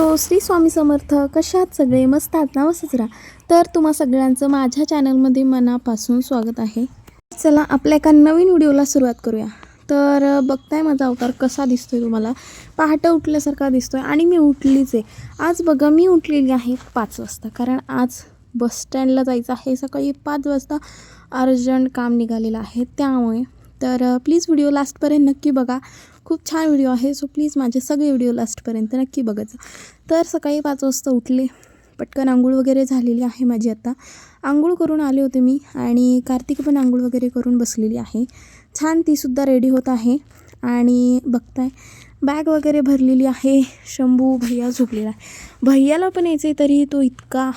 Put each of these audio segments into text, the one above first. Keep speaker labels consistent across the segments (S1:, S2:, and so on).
S1: Hello Shri Swami Samarth. कशात सगळे? मस्त आहात ना? मस्तच तर तुम्हा सगळ्यांचं माझ्या चॅनलमध्ये मनापासून स्वागत आहे. चला आपल्या एका नवीन व्हिडिओला सुरुवात करूया. तर बघताय माझा अवतार कसा दिसतोय तुम्हाला? पहाटं उठल्यासारखा दिसतोय आणि मी उठलीच आहे. आज बघा मी उठलेली आहे पाच वाजता. कारण आज बस स्टँडला जायचं आहे. सकाळी पाच वाजता अर्जंट काम निघालेलं आहे. त्यामुळे तर प्लीज व्हिडिओ लास्टपर्यंत नक्की बघा. खूप छान व्हिडिओ आहे सो प्लीज माझे सगळे व्हिडिओ लास्टपर्यंत नक्की बघायचा तर सकाळी पाच वाजता उठले. पटकन आंघोळ वगैरे झालेली आहे माझी आता. आंघोळ करून आले होते मी आणि कार्तिक पण आंघोळ वगैरे करून बसलेली आहे. छान तीसुद्धा रेडी होत आहे आणि बघताय. बॅग वगैरे भरलेली आहे. शंभू भैया झोपलेला आहे. भैयाला पण यायचं आहे तरी तो इतका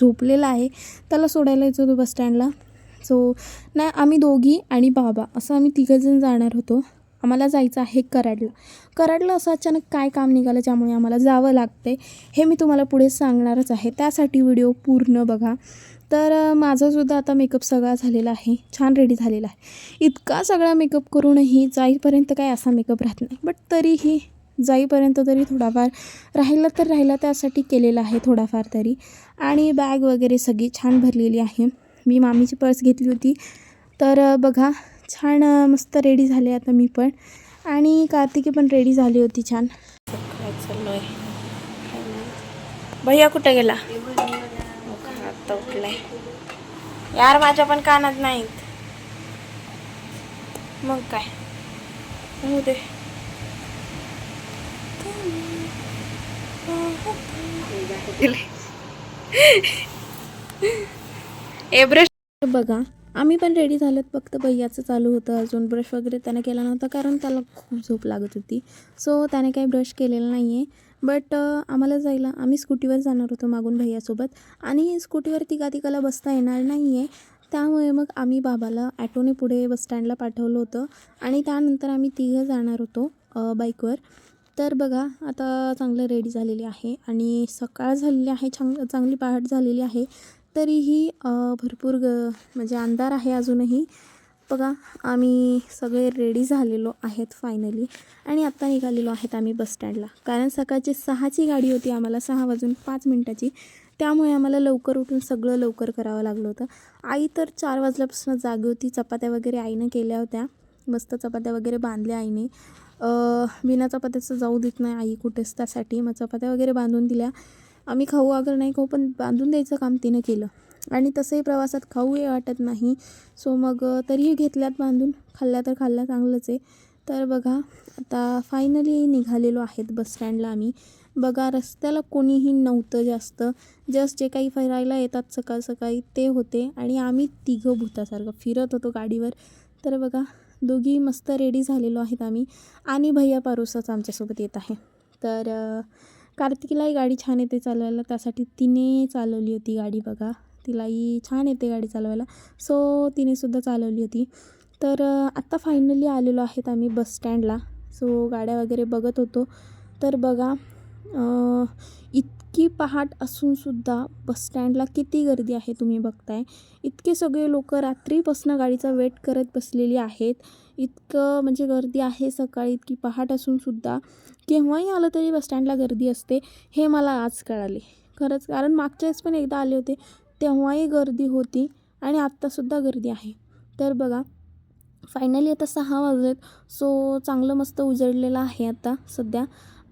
S1: झोपलेला आहे. त्याला सोडायला यायचं होतं बस स्टँडला. सो नाही आम्ही दोघी आणि बाबा असं आम्ही तिघंजण जाणार होतो. आम्हाला जायचं आहे कराडला. कराडला असं अचानक काय काम निघालं ज्यामुळे आम्हाला जावं लागते हे मी तुम्हाला पुढे सांगणारच आहे. त्यासाठी व्हिडिओ पूर्ण बघा. तर माझासुद्धा आता मेकअप सगळा झालेला आहे. छान रेडी झालेला आहे. इतका सगळा मेकअप करूनही जाईपर्यंत काय असा मेकअप राहत नाही. बट तरीही जाईपर्यंत तरी थोडाफार राहिला तर राहिला त्यासाठी केलेला आहे थोडाफार तरी. आणि बॅग वगैरे सगळी छान भरलेली आहे. मी मामीची पर्स घेतली होती. तर बघा छान मस्त रेडी झाले आता मी पण. आणि कार्तिकी पण रेडी झाली होती छान. भैया कुठे गेला? आता उठलाय. यार माझ्या पण कानात नाहीत. मग काय? होऊ दे. ए एव्हरेस्ट बघा आम्ही पण रेडी झालोत. फक्त भैयाचं चालू होतं अजून. ब्रश वगैरे त्याने केला नव्हता कारण त्याला खूप झोप लागत होती. सो त्याने काही ब्रश केलेला नाही आहे बट आम्हाला जायला आम्ही स्कूटीवर जाणार होतो मागून भैयासोबत. आणि स्कूटीवर तिघा तिघाला बसता येणार नाही आहे त्यामुळे मग आम्ही बाबाला ॲटोने पुढे बसस्टँडला पाठवलं होतं. आणि त्यानंतर आम्ही तिघं जाणार होतो बाईकवर तर बघा आता चांगलं रेडी झालेली आहे. आणि सकाळ झालेली आहे चांग चांगली पहाट झालेली आहे. तरीही भरपूर ग म्हणजे अंधार आहे अजूनही. बघा आम्ही सगळे रेडी झालेलो आहेत फायनली आणि आत्ता निघालेलो आहेत आम्ही बसस्टँडला कारण सकाळची सहाची गाडी होती आम्हाला सहा वाजून पाच मिनटाची. त्यामुळे आम्हाला लवकर उठून सगळं लवकर करावं लागलं होतं. आई तर चार वाजल्यापासून जागी होती. चपात्या वगैरे आईनं केल्या होत्या. मस्त चपात्या वगैरे बांधल्या आईने. बिना चपात्याचं जाऊ देत नाही आई कुठेच त्यासाठी. मग चपात्या वगैरे बांधून दिल्या. आम्ही खाऊ अगर नाही खाऊ पण बांधून द्यायचं काम तिनं केलं. आणि तसंही प्रवासात खाऊही वाटत नाही. सो मग तरीही घेतल्यात बांधून. खाल्ल्या तर खाल्ल्या चांगलंच आहे. तर बघा आता फायनली निघालेलो आहेत बस स्टँडला आम्ही. बघा रस्त्याला कोणीही नव्हतं जास्त. जस्ट जे काही फिरायला येतात सकाळ सकाळी ते होते. आणि आम्ही तिघं भूतासारखं फिरत होतो गाडीवर. तर बघा दोघी मस्त रेडी झालेलो आहेत आम्ही. आणि भैया पारोसाच आमच्यासोबत येत आहे. तर कार्तिकीलाही गाडी छान येते चालवायला. त्यासाठी तिने चालवली होती गाडी बघा. तिलाही छान येते गाडी चालवायला. सो तिनेसुद्धा चालवली होती. तर आत्ता फायनली आलेलो आहेत आम्ही बस स्टँडला सो गाड्या वगैरे बघत होतो. तर बघा इतकी पहाट असूनसुद्धा बस स्टँडला किती गर्दी आहे तुम्ही बघताय. इतके सगळे लोक रात्रीपासून गाडीचा वेट करत बसलेली आहेत. इतकं म्हणजे गर्दी आहे सकाळी इतकी पहाट असूनसुद्धा केव्हाही आलं तरी बस स्टँडला गर्दी असते हे मला आज कळाले. खरंच कारण मागच्या वेळेस पण एकदा आले होते तेव्हाही गर्दी होती आणि आत्तासुद्धा गर्दी आहे. तर बघा फायनली आता सहा वाजलेत सो चांगलं मस्त उजळलेलं आहे आता सध्या.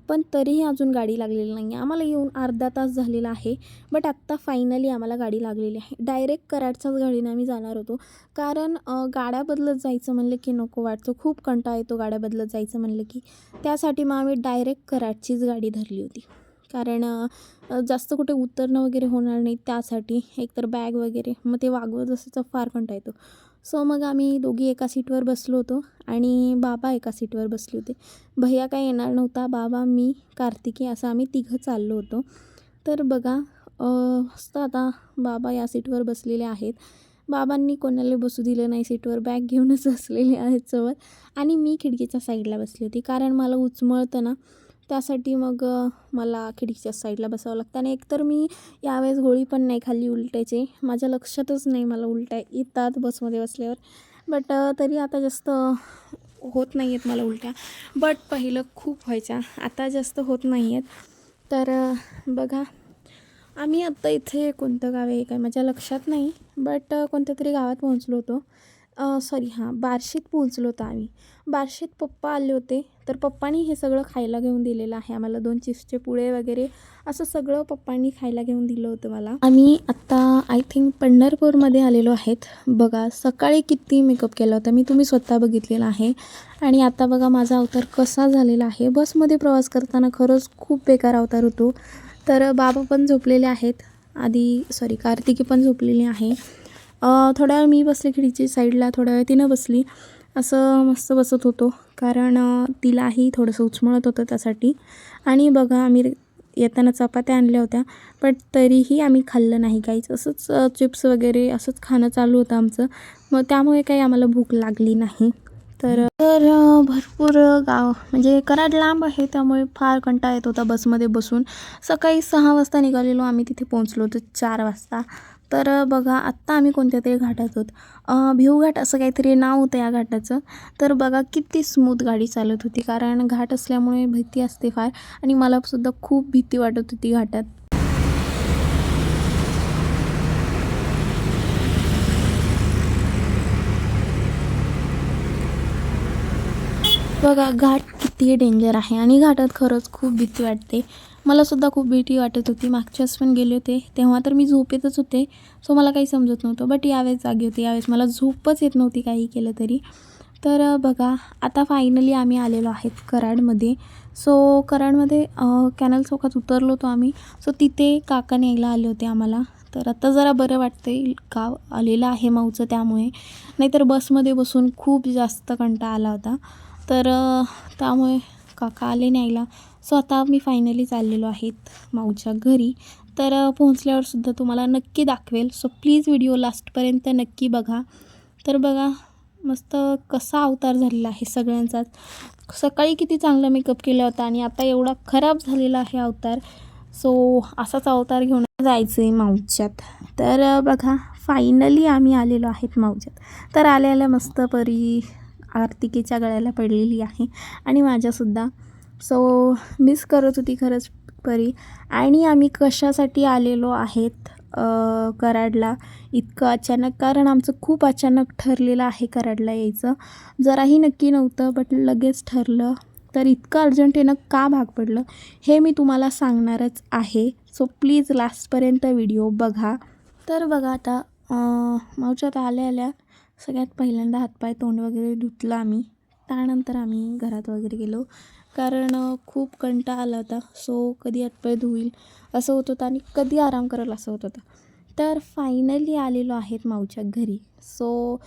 S1: पण तरीही अजून गाडी लागलेली नाही आहे आम्हाला येऊन अर्धा तास झालेला आहे बट आत्ता फायनली आम्हाला गाडी लागलेली आहे. डायरेक्ट कराडच्याच गाडीने आम्ही जाणार होतो. कारण गाड्या बदलत जायचं म्हणलं की नको वाटतो. खूप कंटाळा येतो गाड्या बदलत जायचं म्हणलं की. त्यासाठी मग आम्ही डायरेक्ट कराडचीच गाडी धरली होती. कारण जास्त कुठे उतरणं वगैरे होणार नाही त्यासाठी. एकतर बॅग वगैरे. मग ते वागवत तर फार कंटाळा येतो. सो मग आम्ही दोघी एका सीटवर बसलो होतो आणि बाबा एका सीटवर बसले होते. भैया काय येणार नव्हता बाबा मी कार्तिकी असं आम्ही तिघं चाललो होतो. तर बघा असतं आता बाबा या सीटवर बसलेले आहेत. बाबांनी कोणाला बसू दिलं नाही सीटवर बॅग घेऊनच बसलेले आहेत सोबत आणि मी खिडकीच्या साईडला बसली होती कारण मला उचमळतं ना. त्यासाठी मग मला खिडकीच्या साईडला बसावं लागतं. आणि एकतर मी यावेळेस गोळी पण नाही खाल्ली उलट्याची. माझ्या लक्षातच नाही मला उलट्या येतात बसमध्ये बसल्यावर. बट तरी आता जास्त होत नाही आहेत मला उलट्या. बट पहिलं खूप व्हायच्या. आता जास्त होत नाही आहेत तर बघा. आम्ही आत्ता इथे कोणतं गाव आहे काय माझ्या लक्षात नाही. बट कोणत्या तरी गावात पोहोचलो होतो. सॉरी हां बार्शीत पोहोचलो होतो आम्ही. बार्शीत पप्पा आले होते तर पप्पानी हे सगळं खायला घेऊन दिलेलं आहे आम्हाला. दोन चिप्सचे पुळे वगैरे असं सगळं पप्पांनी खायला घेऊन दिलं होतं मला. आम्ही आत्ता आय थिंक पंढरपूरमध्ये आलेलो आहेत. बघा सकाळी किती मेकअप केला होता मी तुम्ही स्वतः बघितलेला आहे. आणि आता बघा माझा अवतार कसा झालेला आहे. बसमध्ये प्रवास करताना खरंच खूप बेकार अवतार होतो. तर बाबा पण झोपलेले आहेत. आधी सॉरी कार्तिकी पण झोपलेली आहे. थोड्या वेळ मी बसले खिडीची साईडला थोड्या वेळ तिनं बसली. असं मस्त बसत होतो. कारण तिलाही थोडंसं उचमळत होतं त्यासाठी. आणि बघा आम्ही येताना चपात्या आणल्या होत्या पण तरीही आम्ही खाल्लं नाही काहीच. असंच चिप्स वगैरे असंच खाणं चालू होतं आमचं. मग त्यामुळे काही आम्हाला भूक लागली नाही. तर तर भरपूर गाव म्हणजे कराड लांब आहे त्यामुळे फार कंटाळा येत होता बसमध्ये बसून. सकाळी सहा वाजता निघालेलो आम्ही तिथे पोहोचलो होतो चार वाजता. तर बघा आत्ता आम्ही कोणत्या तरी घाटात आहोत. अ, भिवघाट असं काहीतरी नाव होतं या घाटाचं. तर बघा किती स्मूथ गाडी चालत होती कारण घाट असल्यामुळे भीती असते फार आणि मला सुद्धा खूप भीती वाटत होती घाटात. बघा घाट किती डेंजर आहे आणि घाटात खरंच खूप भीती वाटते. मला सुद्धा खूप भीती वाटत होती. मागच्याच पण गेले होते. तेव्हा तर मी झोपेतच होते. सो मला काही समजत नव्हतं. बट यावेळेस जागी होते. यावेळेस मला झोपच येत नव्हती काही केलं तरी. तर बघा आता फायनली आम्ही आलेलो आहेत कराडमध्ये. सो कराडमध्ये कॅनल चौकात उतरलो होतो आम्ही. सो तिथे काका न्यायला आले होते आम्हाला. तर आता जरा बरं वाटतं गाव आलेलं आहे माऊचं त्यामुळे. नाहीतर बसमध्ये बसून खूप जास्त कंटा आला होता. तर त्यामुळे काका आले न्यायला. सो आता मी फायनली चाललेलो आहेत माऊच्या घरी. तर पोहोचल्यावरसुद्धा तुम्हाला नक्की दाखवेल. सो प्लीज व्हिडिओ लास्टपर्यंत नक्की बघा. तर बघा मस्त कसा अवतार झालेला आहे सगळ्यांचाच सकाळी किती चांगला मेकअप केला होता आणि आता एवढा खराब झालेला आहे अवतार. सो असाच अवतार घेऊन जायचं आहे माऊच्यात. तर बघा फायनली आम्ही आलेलो आहेत माऊच्यात. तर आल्या आल्या मस्त परी आर्तिकेच्या गळ्याला पडलेली आहे. आणि माझ्यासुद्धा सो मिस करत होती खरंच परी. आणि आम्ही कशासाठी आलेलो आहेत कराडला? इतकं अचानक कारण आमचं खूप अचानक ठरलेलं आहे कराडला यायचं. जराही नक्की नव्हतं बट लगेच ठरलं. तर इतकं अर्जंट येणं का भाग पडलं? हे मी तुम्हाला सांगणारच आहे. सो प्लीज लास्टपर्यंत व्हिडिओ बघा. तर बघा आता मावच्यात आल्या आल्या सगळ्यात पहिल्यांदा हातपाय तोंड वगैरे धुतलं आम्ही. त्यानंतर आम्ही घरात वगैरे गेलो. कारण खूप कंटाळा आला होता. सो कधी अटपैत धुईल असं होत होतं आणि कधी आराम करेल असं होत होतं. तर फायनली आलेलो आहेत माऊच्या घरी. सो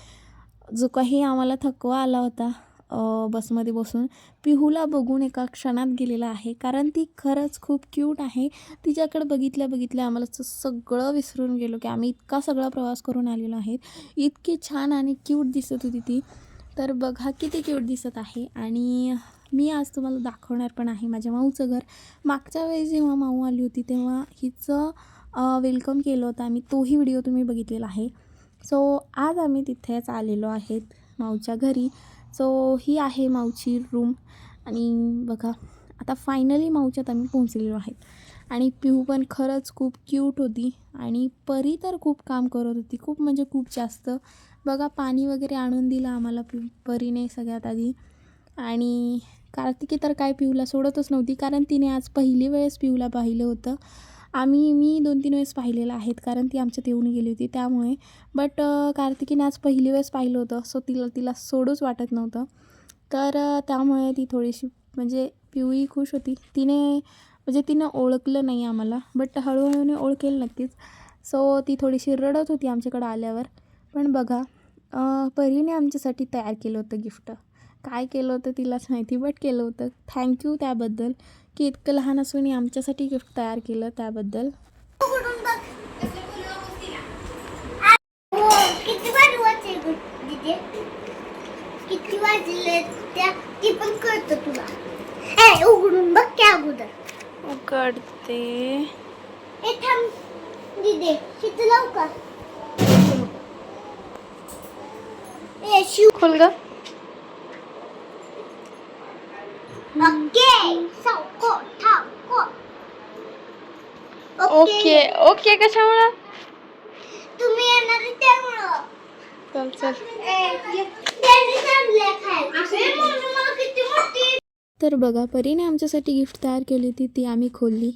S1: जो काही आम्हाला थकवा आला होता बसमध्ये बसून पिहूला बघून एका क्षणात गेलेला आहे. कारण ती खरंच खूप क्यूट आहे. तिच्याकडे बघितल्या बघितल्या आम्हाला सगळं विसरून गेलो की आम्ही इतका सगळा प्रवास करून आलेलो आहे इतकी छान आणि क्यूट दिसत होती ती. तर बघा किती क्यूट दिसत आहे. आणि मी आज तुम्हाला दाखवणार पण आहे माझ्या माऊचं घर. मागच्या वेळेस जेव्हा माऊ आली होती तेव्हा हिचं वेलकम केलं होतं आम्ही. तोही व्हिडिओ तुम्ही बघितलेला आहे. सो आज आम्ही तिथेच आलेलो आहेत माऊच्या घरी. सो ही आहे माऊची रूम आणि बघा आता फायनली माऊच्यात आम्ही पोहोचलेलो आहेत. आणि पिहू पण खरंच खूप क्यूट होती. आणि परी तर खूप काम करत होती. खूप म्हणजे खूप जास्त. बघा पाणी वगैरे आणून दिलं आम्हाला परीने सगळ्यात आधी. आणि कार्तिकी तर काय पिऊला सोडतच नव्हती कारण तिने आज पहिली वेळेस पिऊला पाहिलं होतं. आम्ही मी दोन तीन वेळेस पाहिलेलं आहेत कारण ती आमच्यात येऊन गेली होती त्यामुळे. बट कार्तिकीने आज पहिली वेळेस पाहिलं होतं सो तिला तिला सोडूच वाटत नव्हतं. तर त्यामुळे ती थोडीशी म्हणजे पिऊही खुश होती. तिने म्हणजे तिनं ओळखलं नाही आम्हाला बट हळूहळूने ओळखेल नक्कीच. सो ती थोडीशी रडत होती आमच्याकडं आल्यावर. पण बघा परीने आमच्यासाठी तयार केलं होतं गिफ्ट. काय केलं होतं तिलाच माहिती बट केलं होतं. थँक्यू त्याबद्दल. की इतकं लहान असूनही आमच्यासाठी गिफ्ट तयार केलं त्याबद्दल.
S2: किती वाजले वाजले ग तिथे? किती वाजले त्या? ती पण कळतं तुला. ए उघडून बघ त्या अगोदर.
S1: उकडते
S2: ए थांब. दिदे किती लवकर ए शिव
S1: खोल ग.
S2: ओके
S1: ओके ओके कशामुळं?
S2: तुम्ही येणार त्यामुळं
S1: चल चल. तर बघा परीने आमच्यासाठी गिफ्ट तयार केली होती ती आम्ही खोलली.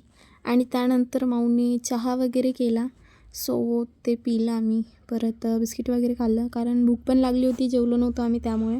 S1: आणि त्यानंतर माऊने चहा वगैरे केला. सो ते पिलं आम्ही. परत बिस्किट वगैरे खाल्लं. कारण भूक पण लागली होती जेवलो नव्हतो आम्ही त्यामुळे.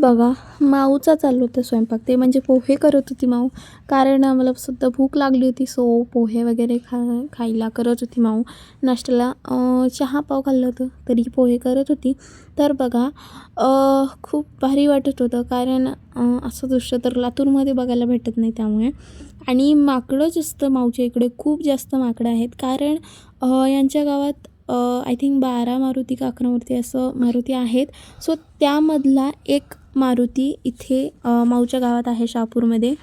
S3: बघा
S1: माऊचा चालू होता स्वयंपाक. ते म्हणजे पोहे करत होती माऊ. कारण मला सुद्धा भूक लागली होती सो पोहे वगैरे खा खायला करत होती माऊ. नाश्त्याला चहा पाव खाल्लं होतं तरी पोहे करत होती. तर बघा खूप भारी वाटत होतं. कारण असं दृश्य तर लातूरमध्ये बघायला भेटत नाही त्यामुळे. आणि माकडं जास्त माऊच्या इकडे खूप जास्त माकडं आहेत. कारण यांच्या गावात आय थिंक बारा मारुती का अकरा मारुती असं मारुती आहेत. सो त्यामधला एक मारुती इथे माऊच्या गावात आहे शहापूरमध्ये.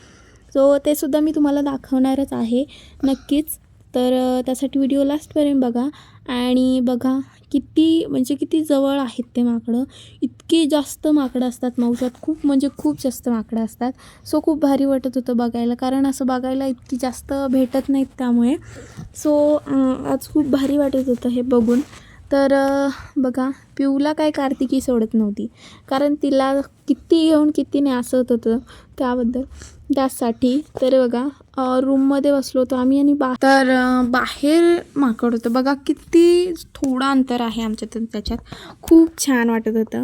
S1: सो ते सुद्धा मी तुम्हाला दाखवणारच आहे. नक्कीच तर त्यासाठी व्हिडिओ लास्टपर्यंत बघा. आणि बघा किती म्हणजे किती जवळ आहेत ते माकडं. इतके जास्त माकडं असतात मऊशात. खूप म्हणजे खूप जास्त माकडं असतात. सो खूप भारी वाटत होतं बघायला. कारण असं बघायला इतकी जास्त भेटत नाहीत त्यामुळे. सो आज खूप भारी वाटत होतं हे बघून. तर बघा पिऊला काय कार्तिकी सोडत नव्हती. कारण तिला किती घेऊन किती नाही असं होत होतं त्याबद्दल. त्यासाठी तर बघा रूममध्ये बसलो होतो आम्ही आणि बा तर बाहेर माकड होतं. बघा किती थोडं अंतर आहे आमच्या त्याच्यात. खूप छान वाटत होतं.